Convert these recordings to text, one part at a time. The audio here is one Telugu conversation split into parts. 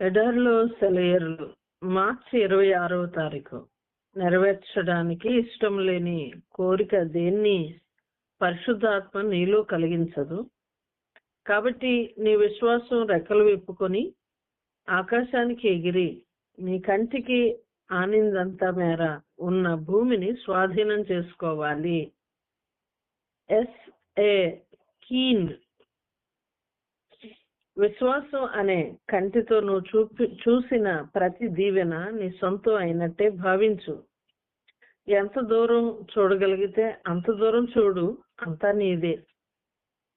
ఎడర్లు సెలయర్లు మార్చి ఇరవై ఆరవ తారీఖు. నెరవేర్చడానికి ఇష్టం లేని కోరిక దేన్ని పరిశుద్ధాత్మ నీలో కలిగించదు. కాబట్టి నీ విశ్వాసం రెక్కలు విప్పుకొని ఆకాశానికి ఎగిరి నీ కంటికి ఆనిందంత మేర ఉన్న భూమిని స్వాధీనం చేసుకోవాలి. ఎస్ ఏ కీన్ విశ్వాసం అనే కంటితో నువ్వు చూపి చూసిన ప్రతి దీవెన నీ సొంతం అయినట్టే భావించు. ఎంత దూరం చూడగలిగితే అంత దూరం చూడు అంతా నీదే.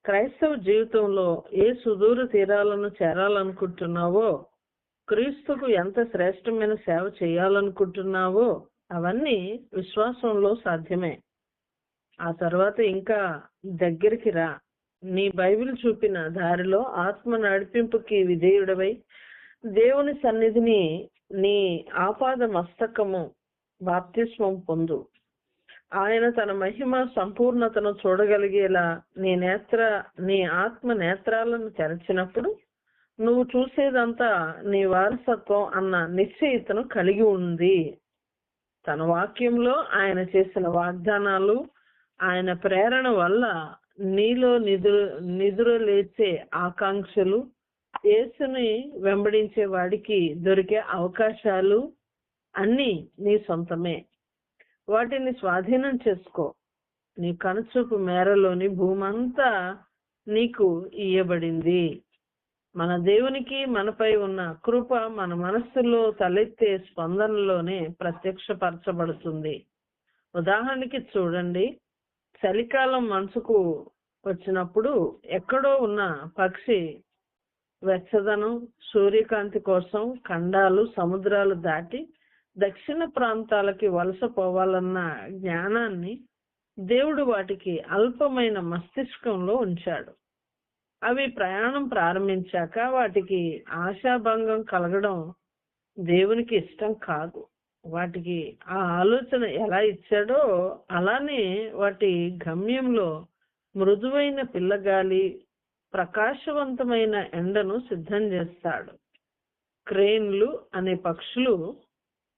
క్రైస్తవ జీవితంలో ఏ సుదూర తీరాలను చేరాలనుకుంటున్నావో క్రీస్తుకు ఎంత శ్రేష్టమైన సేవ చేయాలనుకుంటున్నావో అవన్నీ విశ్వాసంలో సాధ్యమే. ఆ తర్వాత ఇంకా దగ్గరికి రా. నీ బైబిల్ చూపిన దారిలో ఆత్మ నడిపింపుకి విధేయుడవై దేవుని సన్నిధిని నీ ఆపాద మస్తకము బాప్తిస్వం పొందు. ఆయన తన మహిమ సంపూర్ణతను చూడగలిగేలా నీ నేత్ర నీ ఆత్మ నేత్రాలను తెరచినప్పుడు నువ్వు చూసేదంతా నీ వారసత్వం అన్న నిశ్చయితను కలిగి ఉంది. తన వాక్యంలో ఆయన చేసిన వాగ్దానాలు ఆయన ప్రేరణ వల్ల నీలో నిదురు నిదురు లేచే ఆకాంక్షలు యేసుని వెంబడించే వాడికి దొరికే అవకాశాలు అన్నీ నీ సొంతమే. వాటిని స్వాధీనం చేసుకో. నీ కనుచూపు మేరలోని భూమంతా నీకు ఇయ్యబడింది. మన దేవునికి మనపై ఉన్న కృప మన మనస్సులో తలెత్తే స్పందనలోనే ప్రత్యక్షపరచబడుతుంది. ఉదాహరణకి చూడండి. చలికాలం మనసుకు వచ్చినప్పుడు ఎక్కడో ఉన్న పక్షి వెచ్చదనం సూర్యకాంతి కోసం ఖండాలు సముద్రాలు దాటి దక్షిణ ప్రాంతాలకి వలస పోవాలన్న జ్ఞానాన్ని దేవుడు వాటికి అల్పమైన మస్తిష్కంలో ఉంచాడు. అవి ప్రయాణం ప్రారంభించాక వాటికి ఆశాభంగం కలగడం దేవునికి ఇష్టం కాదు. వాటికి ఆ ఆలోచన ఎలా ఇచ్చాడో అలానే వాటి గమ్యంలో మృదువైన పిల్లగాలి ప్రకాశవంతమైన ఎండను సిద్ధం చేస్తాడు. క్రేన్లు అనే పక్షులు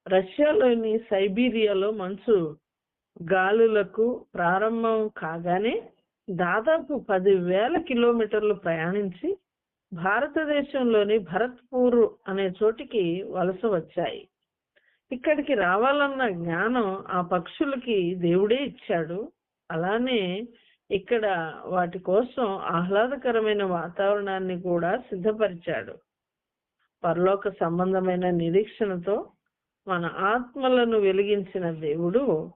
రష్యాలోని సైబీరియాలో మంచు గాలులకు ప్రారంభం కాగానే దాదాపు పదివేల కిలోమీటర్లు ప్రయాణించి భారతదేశంలోని భరత్పూర్ అనే చోటికి వలస వచ్చాయి. ఇక్కడికి రావాలన్న జ్ఞానం ఆ పక్షులకి దేవుడే ఇచ్చాడు. అలానే ఇక్కడ వాటి కోసం ఆహ్లాదకరమైన వాతావరణాన్ని కూడా సిద్ధపరిచాడు. పరలోక సంబంధమైన నిరీక్షణతో మన ఆత్మలను వెలిగించిన దేవుడు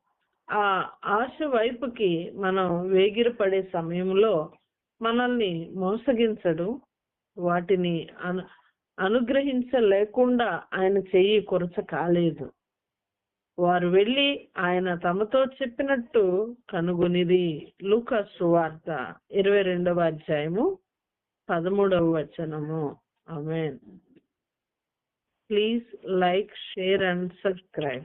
ఆ ఆశ వైపుకి మనం వేగిరపడే సమయంలో మనల్ని మోసగించడు. వాటిని అను అనుగ్రహించలేకుండా ఆయన చెయ్యి కొరచ కాలేదు. వారు వెళ్ళి ఆయన తమతో చెప్పినట్టు కనుగొనిది లూకా సువార్త ఇరవై రెండవ అధ్యాయము పదమూడవ వచనము. Amen please like share and subscribe.